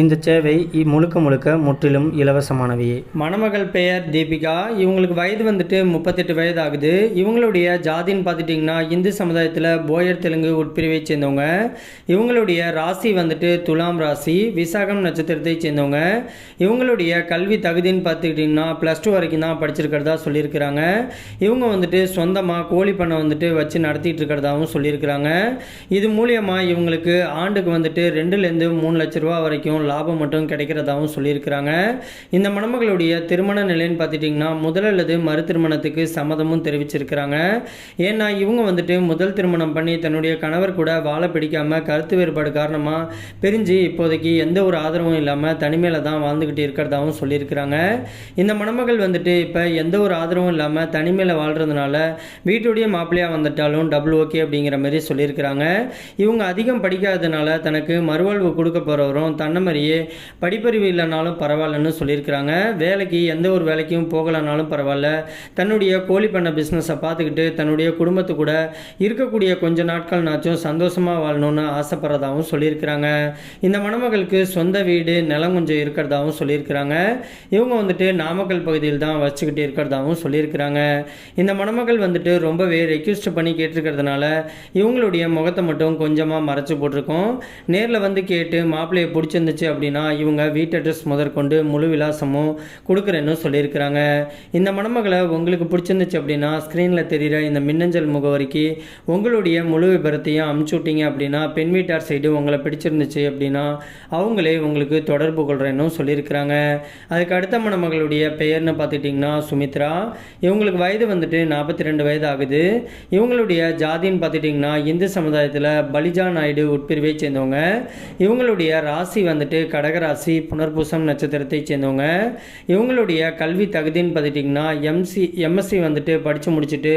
இந்த சேவை முழுக்க முழுக்க முற்றிலும் இலவசமானவையே மணமகள் பெயர் தீபிகா. இவங்களுக்கு வயது வந்துட்டு முப்பத்தெட்டு வயது ஆகுது இவங்களுடைய ஜாதின்னு பார்த்துட்டிங்கன்னா இந்து சமுதாயத்தில் போயர் தெலுங்கு உட்பிரிவை சேர்ந்தவங்க. இவங்களுடைய ராசி வந்துட்டு துலாம் ராசி விசாகம் நட்சத்திரத்தை சேர்ந்தவங்க. இவங்களுடைய கல்வி தகுதின்னு பார்த்துக்கிட்டிங்கன்னா ப்ளஸ் டூ வரைக்கும் தான் படிச்சிருக்கிறதா சொல்லியிருக்கிறாங்க. இவங்க வந்துட்டு சொந்தமாக கோழி பண்ணை வந்துட்டு வச்சு நடத்திட்டு இருக்கிறதாவும் சொல்லியிருக்கிறாங்க. இது மூலியமாக இவங்களுக்கு ஆண்டுக்கு வந்துட்டு ரெண்டுலேருந்து மூணு லட்ச ரூபா வரைக்கும் லாபம் மட்டும் கிடைக்கிறதாகவும் சொல்லியிருக்கிறாங்க. இந்த மணமகளுடைய திருமண நிலைன்னு பார்த்துட்டிங்கன்னா முதல் அல்லது மறு திருமணத்துக்கு சம்மதமும் தெரிவிச்சிருக்கிறாங்க. ஏன்னா இவங்க வந்துட்டு முதல் திருமணம் பண்ணி தன்னுடைய கணவர் கூட வாழ பிடிக்காம கருத்து வேறுபாடு காரணமாக பிரிஞ்சு இப்போதைக்கு எந்த ஒரு ஆதரவும் இல்லாமல் தனிமையில் தான் வாழ்ந்துக்கிட்டு இருக்கிறதாகவும் சொல்லியிருக்கிறாங்க. இந்த மணமகள் வந்துட்டு இப்போ எந்த ஒரு ஆதரவும் இல்லாமல் தனிமையில் வாழ்கிறதுனால வீட்டுடைய மாப்பிள்ளையாக வந்துட்டாலும் டபுள் ஓகே அப்படிங்கிற மாதிரி சொல்லியிருக்கிறாங்க. இவங்க அதிகம் படிக்காததுனால தனக்கு மறுவாழ்வு கொடுக்க போகிறவரும் தன்னை மாதிரியே படிப்பறிவு இல்லைனாலும் பரவாயில்லன்னு சொல்லியிருக்கிறாங்க. வேலைக்கு எந்த ஒரு வேலைக்கும் போகலைனாலும் பரவாயில்ல. தன்னுடைய கோழி பண்ண பிஸ்னஸை பார்த்துக்கிட்டு தன்னுடைய குடும்பத்து கூட இருக்கக்கூடிய கொஞ்ச நாட்கள்னாச்சும் சந்தோஷமாக வாழணும்னு ஆசைப்படுறதாகவும் சொல்லியிருக்கிறாங்க. இந்த மணமகளுக்கு சொந்த வீடு நிலம் கொஞ்சம் இருக்கிறதாகவும் சொல்லியிருக்கிறாங்க. இவங்க வந்துட்டு நாமக்கல் பகுதியில் தான் வச்சுக்கிட்டு இருக்கிறதாகவும் சொல்லியிருக்கிறாங்க. இந்த மணமகள் வந்துட்டு ரொம்பவே ரெக்யூஸ்ட் பண்ணி கேட்டிருக்கிறதுனால இவங்களுடைய முகத்தை மட்டும் கொஞ்சமாக மறைச்சு போட்டிருக்கோம். நேரில் வந்து கேட்டு மாப்பிள்ளையை பிடிச்சிருந்துச்சு அப்படின்னா இவங்க வீட்டு அட்ரஸ் முதற்கொண்டு முழு விலாசமும் கொடுக்குறேன்னு சொல்லியிருக்கிறாங்க. இந்த மணமகளை உங்களுக்கு பிடிச்சிருந்துச்சு அப்படின்னா ஸ்க்ரீனில் தெரிகிற இந்த மின்னஞ்சல் முகவரிக்கு உங்களுடைய முழு விபரத்தையும் அமுச்சு விட்டீங்க அப்படின்னா பெண் வீட்டார் சைடு உங்களை பிடிச்சிருந்துச்சு அப்படின்னா அவங்களே உங்களுக்கு தொடர்பு கொள்கிறேன்னு சொல்லியிருக்கிறாங்க. அதுக்கு அடுத்த மணமகளுடைய பெயர்னு பார்த்துட்டிங்கன்னா சுமித்ரா. இவங்களுக்கு வயது வந்துட்டு நாற்பத்தி ரெண்டு வயது ஆகுது. இவங்களுடைய ஜாதின்னு பார்த்துட்டிங்கன்னா இந்து சமுதாயத்தில் பலிஜா நாயுடு உட்பிரிவை சேர்ந்தவங்க. இவங்களுடைய ராசி வந்துட்டு கடகராசி புனர்பூசம் நட்சத்திரத்தை சேர்ந்தவங்க இவங்களுடைய கல்வி தகுதின்னு பார்த்துட்டிங்கன்னா எம்சி எம்எஸ்சி வந்துட்டு படித்து முடிச்சுட்டு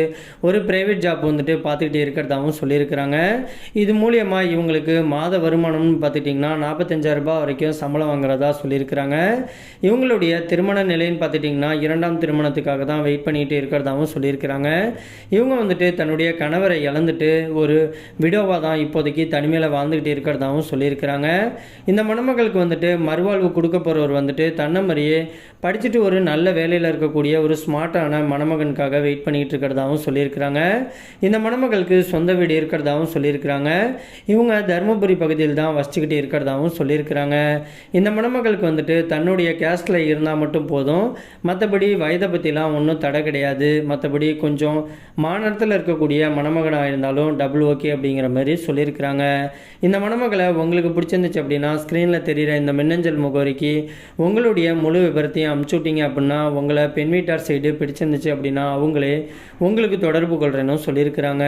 ஒரு ப்ரைவேட் ஜாப் வந்துட்டு பார்த்துக்கிட்டு இருக்கிறதாகவும் சொல்லியிருக்கிறாங்க. இது மூலியமாக இவங்களுக்கு மாத வருமானம்னு பார்த்துட்டிங்கன்னா நாற்பத்தஞ்சாயிரரூபா வரைக்கும் சம்பளம் வாங்குறதா சொல்லியிருக்கிறாங்க. இவங்களுடைய திருமண நிலைன்னு பார்த்துட்டிங்கன்னா இரண்டாம் திருமணத்துக்காக தான் வெயிட் பண்ணிகிட்டு இருக்கிறதாகவும் சொல்லியிருக்கிறாங்க. இவங்க வந்துட்டு தன்னுடைய கணவரை இழந்துட்டு ஒரு விடோவாக தான் இப்போதைக்கு தனிமையில் வாழ்ந்துக்கிட்டு இருக்கிறதாகவும் சொல்லியிருக்கிறாங்க. இந்த மணமகளுக்கு வந்துட்டு மறுவாழ்வு கொடுக்க போகிறவர் வந்துட்டு தன்னை மாதிரியே படிச்சுட்டு ஒரு நல்ல வேலையில் இருக்கக்கூடிய ஒரு ஸ்மார்ட்டான மணமகனுக்காக வெயிட் பண்ணிக்கிட்டு இருக்கிறதாகவும் சொல்லியிருக்கிறாங்க. இந்த மணமகளுக்கு சொந்த வீடு இருக்கிறதாகவும் சொல்லியிருக்கிறாங்க. இவங்க தருமபுரி பகுதியில் தான் வசிச்சுக்கிட்டு இருக்கிறதாகவும் சொல்லியிருக்கிறாங்க. இந்த மணமகளுக்கு வந்துட்டு தன்னுடைய கேஸ்டில் இருந்தால் மட்டும் போதும். மற்றபடி வயதை பற்றிலாம் ஒன்றும் தடை கிடையாது. மற்றபடி கொஞ்சம் மாநிலத்தில் இருக்கக்கூடிய மணமகனாக இருந்தாலும் டபுள் ஓகே அப்படிங்கிற மாதிரி சொல்லியிருக்கிறாங்க. இந்த மணமகளை உங்களுக்கு பிடிச்சிருந்துச்சு அப்படின்னா ஸ்க்ரீனில் தெரிகிற இந்த மின்னஞ்சல் முகவரிக்கு உங்களுடைய முழு விவரத்தையும் அமுச்சு விட்டீங்க அப்படின்னா உங்களை பெண் வீட்டார் சைடு பிடிச்சிருந்துச்சு அப்படின்னா அவங்களே உங்களுக்கு தொடர்பு கொள்கிறேன்னு சொல்லியிருக்கிறாங்க.